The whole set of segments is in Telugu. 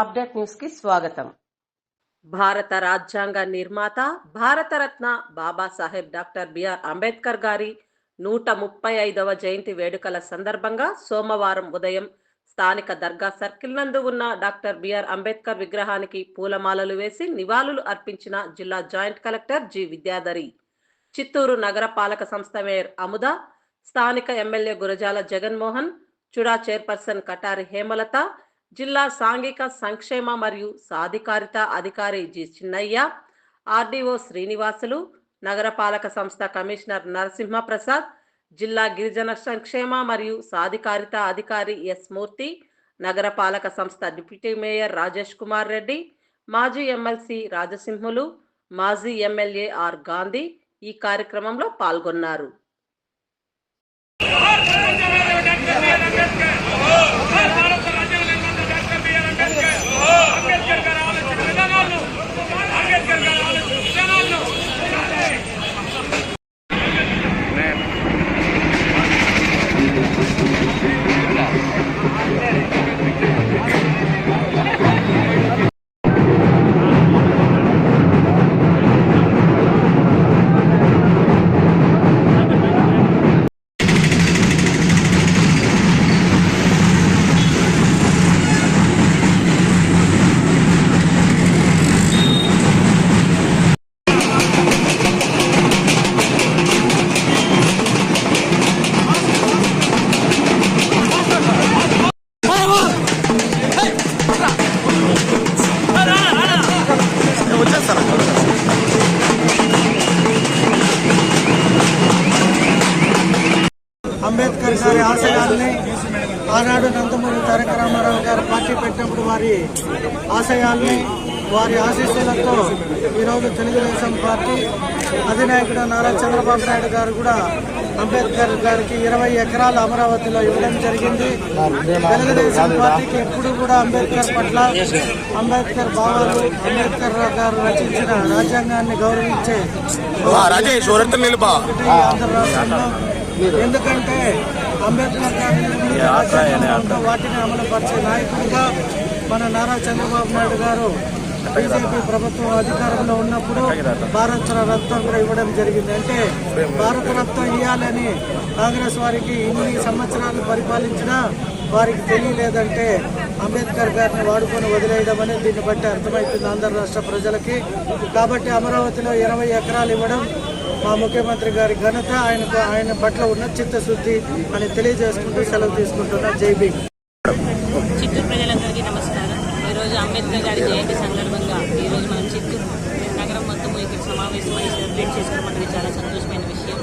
అప్డేట్ న్యూస్కి స్వాగతం. భారత రాజ్యాంగ నిర్మాత Bharat Ratna Babasaheb doctor B R Ambedkar గారి నూట ముప్పై ఐదవ జయంతి వేడుకల సందర్భంగా సోమవారం ఉదయం స్థానిక దర్గా సర్కిల్ నందు ఉన్న డాక్టర్ బిఆర్ అంబేద్కర్ విగ్రహానికి పూలమాలలు వేసి నివాళులు అర్పించిన జిల్లా joint collector G Vidyadhari. Chittoor నగర పాలక సంస్థ మేయర్ అముద స్థానిక MLA Gurajala Jaganmohan CUDA chairperson Katari Hemalatha జిల్లా సాంఘిక సంక్షేమ మరియు సాధికారిత అధికారి జి చిన్నయ్య ఆర్డీఓ శ్రీనివాసులు నగరపాలక సంస్థ కమిషనర్ నరసింహప్రసాద్ జిల్లా గిరిజన సంక్షేమ మరియు సాధికారిత అధికారి ఎస్ మూర్తి నగరపాలక సంస్థ డిప్యూటీ మేయర్ రాజేష్ కుమార్ రెడ్డి మాజీ ఎమ్మెల్సీ రాజసింహులు మాజీ ఎమ్మెల్యే ఆర్ గాంధీ ఈ కార్యక్రమంలో పాల్గొన్నారు. ఆశయాల్ని ఆనాడు నందమూరి తారక రామారావు గారు పార్టీ పెట్టినప్పుడు వారి ఆశయాల్ని వారి ఆశీస్సులతో ఈరోజు తెలుగుదేశం పార్టీ అధినాయకుడు నారా చంద్రబాబు నాయుడు గారు కూడా అంబేద్కర్ గారికి ఇరవై ఎకరాల అమరావతిలో ఇవ్వడం జరిగింది. తెలుగుదేశం పార్టీకి ఎప్పుడు కూడా అంబేద్కర్ పట్ల అంబేద్కర్ భావాలు అంబేద్కర్ గారు రచించిన రాజ్యాంగాన్ని గౌరవించే ఆంధ్ర రాష్ట్రంలో. ఎందుకంటే అంబేద్కర్ గారి వాటిని అమలు పరిచే నాయకుడిగా మన నారా చంద్రబాబు నాయుడు గారు బీజేపీ ప్రభుత్వం అధికారంలో ఉన్నప్పుడు భారత రత్నం కూడా ఇవ్వడం జరిగింది. అంటే భారత రత్నం ఇవ్వాలని కాంగ్రెస్ వారికి ఇన్ని సంవత్సరాలు పరిపాలించినా వారికి తెలియలేదంటే అంబేద్కర్ గారిని వాడుకొని వదిలేయడం అనేది దీన్ని బట్టి అర్థమవుతుంది ఆంధ్ర రాష్ట్ర ప్రజలకి. కాబట్టి అమరావతిలో ఇరవై ఎకరాలు ఇవ్వడం మా ముఖ్యమంత్రి గారి ఘనత ఆయనకు ఆయన పట్ల ఉన్న చిత్తశుద్ధి అని తెలియజేసుకుంటూ సెలవు తీసుకుంటున్నా. జై చిత్తూరు ప్రజలందరికీ నమస్కారం. ఈరోజు అంబేద్కర్ గారి జయంతి సందర్భంగా ఈరోజు మనం చిత్తూరు నగరం మొత్తం ఇక్కడ సమావేశమై సెలబ్రేట్ చేసుకోవడం చాలా సంతోషమైన విషయం.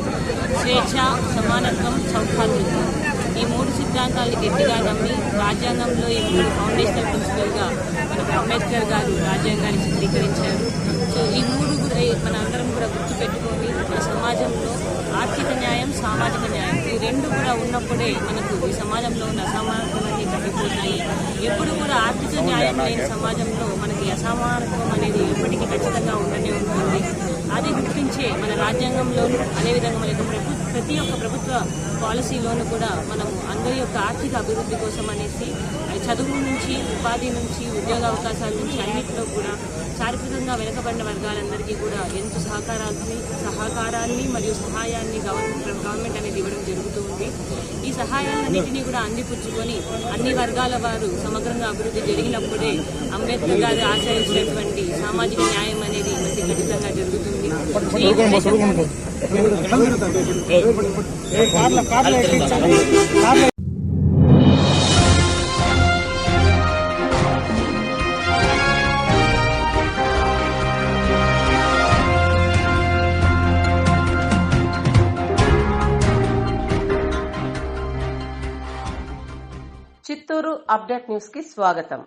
స్వేచ్ఛ సమానత్వం సౌహార్దత్వం ఈ మూడు సిద్ధాంతాలు గట్టిగా నమ్మి రాజ్యాంగంలో ఈ మూడు ఫౌండేషనల్ ప్రిన్సిపల్గా మనకు అంబేద్కర్ గారు రాజ్యాంగాన్ని చిత్రీకరించారు. సో ఈ మూడు కూడా మన అందరం కూడా గుర్తుపెట్టుకొని మన సమాజంలో ఆర్థిక న్యాయం సామాజిక న్యాయం ఈ రెండు కూడా ఉన్నప్పుడే మనకు ఈ సమాజంలో ఉన్న అసమా తగ్గిపోతాయి ఎప్పుడు కూడా ఆర్థిక న్యాయం లేని సమాజంలో మనకి అసమానత్వం అనేది ఎప్పటికీ ఖచ్చితంగా ఉండనే ఉంటుంది. అది గుర్తించే మన రాజ్యాంగంలోనూ అదేవిధంగా మన యొక్క ప్రభు ప్రతి ఒక్క ప్రభుత్వ పాలసీలోనూ కూడా మనము అందరి యొక్క ఆర్థిక అభివృద్ధి కోసం అనేసి చదువు నుంచి ఉపాధి నుంచి ఉద్యోగ అవకాశాల నుంచి అన్నింటిలో కూడా చారిత్రకంగా వెనుకబడిన వర్గాలందరికీ కూడా ఎంతో సహకారాన్ని సహకారాన్ని మరియు సహాయాన్ని గవర్నమెంట్ గవర్నమెంట్ అనేది ఇవ్వడం జరుగుతూ ఉంది. సహాయాలన్నింటినీ కూడా అందిపుచ్చుకొని అన్ని వర్గాల వారు సమగ్రంగా అభివృద్ధి జరిగినప్పుడే అంబేద్కర్ గారు ఆచరించినటువంటి సామాజిక న్యాయం అనేది మనకి ఖచ్చితంగా జరుగుతుంది. చిత్తూరు అప్డేట్ న్యూస్కి స్వాగతం.